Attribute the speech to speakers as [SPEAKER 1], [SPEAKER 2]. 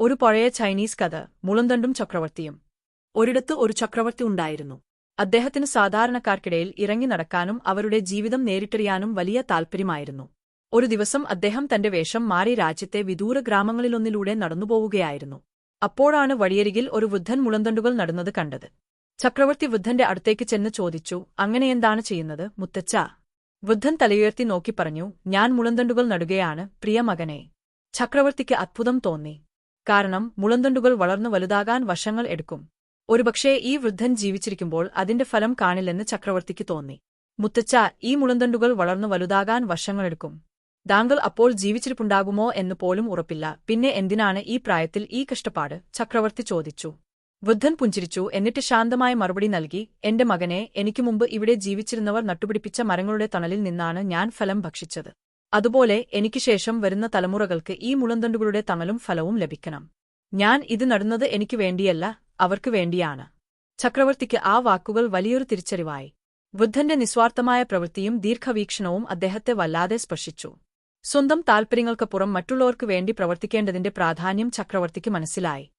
[SPEAKER 1] ഒരു പഴയ ചൈനീസ് കഥ മുളന്തണ്ടും ചക്രവർത്തിയും. ഒരിടത്ത് ഒരു ചക്രവർത്തി ഉണ്ടായിരുന്നു. അദ്ദേഹത്തിന് സാധാരണക്കാർക്കിടയിൽ ഇറങ്ങി നടക്കാനും അവരുടെ ജീവിതം നേരിട്ടറിയാനും വലിയ താൽപ്പര്യമായിരുന്നു. ഒരു ദിവസം അദ്ദേഹം തന്റെ വേഷം മാറി രാജ്യത്തെ വിദൂര ഗ്രാമങ്ങളിലൊന്നിലൂടെ നടന്നുപോവുകയായിരുന്നു. അപ്പോഴാണ് വഴിയരികിൽ ഒരു വൃദ്ധൻ മുളന്തണ്ടുകൾ നടന്നത് കണ്ടത്. ചക്രവർത്തി വൃദ്ധന്റെ അടുത്തേക്ക് ചെന്ന് ചോദിച്ചു അങ്ങനെയെന്താണ് ചെയ്യുന്നത് മുത്തച്ഛ? വൃദ്ധൻ തലയുയർത്തി നോക്കി പറഞ്ഞു ഞാൻ മുളന്തണ്ടുകൾ നടുകയാണ് പ്രിയ മകനെ. ചക്രവർത്തിക്ക് അത്ഭുതം തോന്നി. കാരണം മുളന്തുണ്ടുകൾ വളർന്നു വലുതാകാൻ വശങ്ങൾ എടുക്കും. ഒരുപക്ഷേ ഈ വൃദ്ധൻ ജീവിച്ചിരിക്കുമ്പോൾ അതിന്റെ ഫലം കാണില്ലെന്ന് ചക്രവർത്തിക്ക് തോന്നി. മുത്തച്ഛ ഈ മുളന്തണ്ടുകൾ വളർന്നു വലുതാകാൻ വശങ്ങളെടുക്കും താങ്കൾ അപ്പോൾ ജീവിച്ചിരിപ്പുണ്ടാകുമോ എന്ന് പോലും ഉറപ്പില്ല. പിന്നെ എന്തിനാണ് ഈ പ്രായത്തിൽ ഈ കഷ്ടപ്പാട്? ചക്രവർത്തി ചോദിച്ചു. വൃദ്ധൻ പുഞ്ചിരിച്ചു. എന്നിട്ട് ശാന്തമായ മറുപടി നൽകി എന്റെ മകനെ എനിക്ക് മുമ്പ് ഇവിടെ ജീവിച്ചിരുന്നവർ നട്ടുപിടിപ്പിച്ച മരങ്ങളുടെ തണലിൽ നിന്നാണ് ഞാൻ ഫലം ഭക്ഷിച്ചത്. അതുപോലെ എനിക്ക് ശേഷം വരുന്ന തലമുറകൾക്ക് ഈ മുളന്തണ്ടുകളുടെ തണലും ഫലവും ലഭിക്കണം. ഞാൻ ഇത് നടുന്നത് എനിക്ക് വേണ്ടിയല്ല അവർക്ക് വേണ്ടിയാണ്. ചക്രവർത്തിക്ക് ആ വാക്കുകൾ വലിയൊരു തിരിച്ചറിവായി. ബുദ്ധന്റെ നിസ്വാർത്ഥമായ പ്രവൃത്തിയും ദീർഘവീക്ഷണവും അദ്ദേഹത്തെ വല്ലാതെ സ്പർശിച്ചു. സ്വന്തം താൽപ്പര്യങ്ങൾക്കപ്പുറം മറ്റുള്ളവർക്ക് വേണ്ടി പ്രവർത്തിക്കേണ്ടതിന്റെ പ്രാധാന്യം ചക്രവർത്തിക്ക് മനസ്സിലായി.